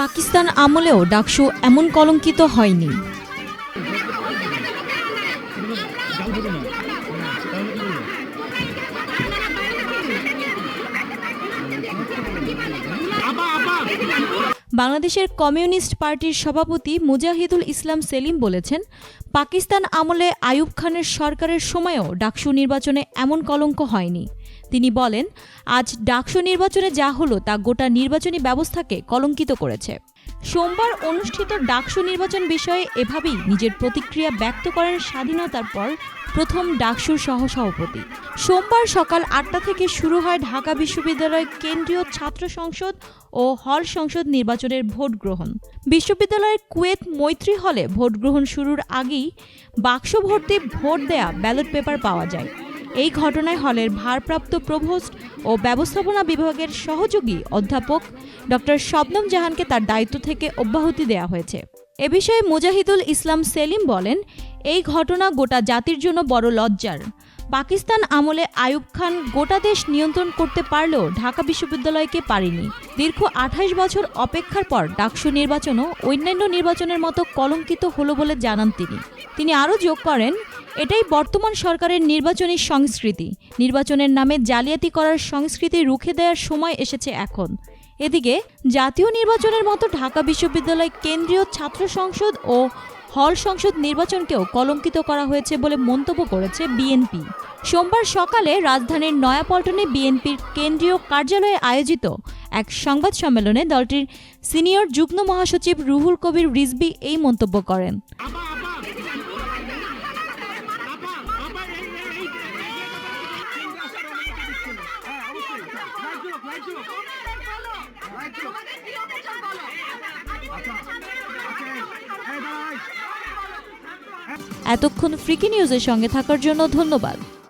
পাকিস্তান আমলেও ডাকসু এমন কলঙ্কিত হয়নি। বাংলাদেশের কমিউনিস্ট পার্টির সভাপতি মুজাহিদুল ইসলাম সেলিম বলেছেন, পাকিস্তান আমলে আয়ুব খানের সরকারের সময়েও ডাকসু নির্বাচনে এমন কলঙ্ক হয়নি। তিনি বলেন, আজ ডাকসু নির্বাচনে যা হলো তা গোটা নির্বাচনী ব্যবস্থাকে কলঙ্কিত করেছে। সোমবার অনুষ্ঠিত ডাকসু নির্বাচন বিষয়ে এভাবেই নিজের প্রতিক্রিয়া ব্যক্ত করেন স্বাধীনতার পর প্রথম ডাকসুর সহসভাপতি। সোমবার সকাল আটটা থেকে শুরু হয় ঢাকা বিশ্ববিদ্যালয় কেন্দ্রীয় ছাত্র সংসদ ও হল সংসদ নির্বাচনের ভোট গ্রহণ। বিশ্ববিদ্যালয়ের কুয়েত মৈত্রী হলে ভোট গ্রহণ শুরুর আগেই বাক্স ভর্তি ভোট দেয়া ব্যালট পেপার পাওয়া যায়। এই ঘটনায় হলের ভারপ্রাপ্ত প্রভোস্ট ও ব্যবস্থাপনা বিভাগের সহযোগী অধ্যাপক ডক্টর শবনম জাহানকে তার দায়িত্ব থেকে অব্যাহতি দেওয়া হয়েছে। এ বিষয়ে মুজাহিদুল ইসলাম সেলিম বলেন, এই ঘটনা গোটা জাতির জন্য বড় লজ্জার। পাকিস্তান আমলে আয়ুব খান গোটা দেশ নিয়ন্ত্রণ করতে পারলেও ঢাকা বিশ্ববিদ্যালয়কে পারেনি। দীর্ঘ আঠাশ বছর অপেক্ষার পর ডাকসু নির্বাচনও অন্যান্য নির্বাচনের মতো কলঙ্কিত হলো বলে জানান তিনি। তিনি আরও যোগ করেন এটাই বর্তমান সরকারের নির্বাচনী সংস্কৃতি। নির্বাচনের নামে জালিয়াতি করার সংস্কৃতি রুখে দেওয়ার সময় এসেছে এখন। এদিকে, জাতীয় নির্বাচনের মতো ঢাকা বিশ্ববিদ্যালয় কেন্দ্রীয় ছাত্র সংসদ ও হল সংসদ নির্বাচনকেও কলঙ্কিত করা হয়েছে বলে মন্তব্য করেছে বিএনপি। সোমবার সকালে রাজধানীর নয়াপল্টনে বিএনপির কেন্দ্রীয় কার্যালয়ে আয়োজিত এক সংবাদ সম্মেলনে দলটির সিনিয়র যুগ্ম মহাসচিব রুহুল কবির রিজবি এই মন্তব্য করেন। এতক্ষণ ফ্রিকি নিউজের সঙ্গে থাকার জন্য ধন্যবাদ।